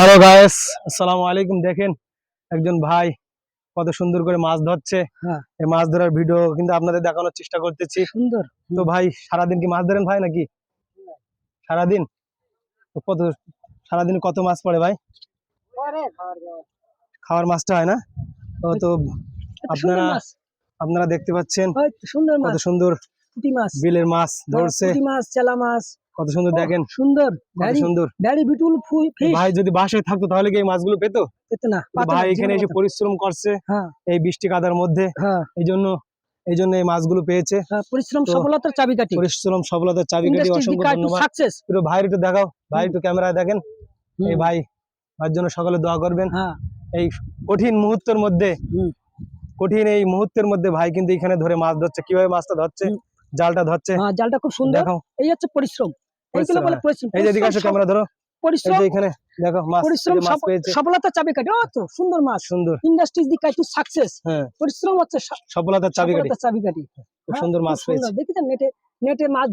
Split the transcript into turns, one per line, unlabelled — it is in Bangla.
হ্যালো গায়েস আসসালামু আলাইকুম। দেখেন একজন ভাই কত সুন্দর করে মাছ ধরছে।
হ্যাঁ।
এই মাছ ধরার ভিডিও কিন্তু আপনাদের দেখানোর চেষ্টা করতেছি।
সুন্দর।
তো ভাই সারাদিন কি মাছ ধরেন ভাই নাকি? সারাদিন? তো কত সারাদিন কত মাছ পড়ে ভাই? খাওয়ার মাছটা হয় না? তো তো আপনারা আপনারা দেখতে পাচ্ছেন
সুন্দর
কত সুন্দর
পুঁটি মাছ।
বিলের মাছ ধরছে।
পুঁটি মাছ চেলা মাছ।
কত সুন্দর দেখেন
সুন্দর
সুন্দর।
বিউটিফুল
ভাই যদি বাসায় থাকতো তাহলে কি এই মাছগুলো পেতো?
পেতে না
ভাই এখানে এসে পরিশ্রম করছে
হ্যাঁ।
এই বৃষ্টি কাদার মধ্যে।
হ্যাঁ।
এই জন্য এই জন্য এই মাছগুলো পেয়েছে।
হ্যাঁ, পরিশ্রম সফলতার চাবিকাঠি।
পরিশ্রম সফলতার চাবিকাঠি অসংখ্য ধন্যবাদ।
সাকসেস
একটু ভাই একটু দেখাও। ভাই একটু ক্যামেরায় দেখেন। এই ভাই ভাইয়ের জন্য সকালে দোয়া করবেন। এই কঠিন মুহূর্তের মধ্যে কঠিন এই মুহূর্তের মধ্যে ভাই কিন্তু এখানে ধরে মাছ ধরছে। কীভাবে মাছটা ধরছে। জালটা ধরছে।
হ্যাঁ জালটা খুব সুন্দর।
দেখো
এই হচ্ছে পরিশ্রম। এইগুলো বলে
হ্যাঁ।
পরিশ্রম।
এই যে ক্যামেরা ধরো।
পরিশ্রম
এখানে দেখো মাছ
পরিশ্রম সফলতা চাবি ও তো সুন্দর মাছ।
সুন্দর।
Industries the key to success.
হ্যাঁ।
পরিশ্রম হচ্ছে
সফলতার
চাবি চাবিকাঠি চাবি
খুব
হ্যাঁ,
সুন্দর। মাছ পেয়েছে।
সুন্দর। নেটে নেটে মাছ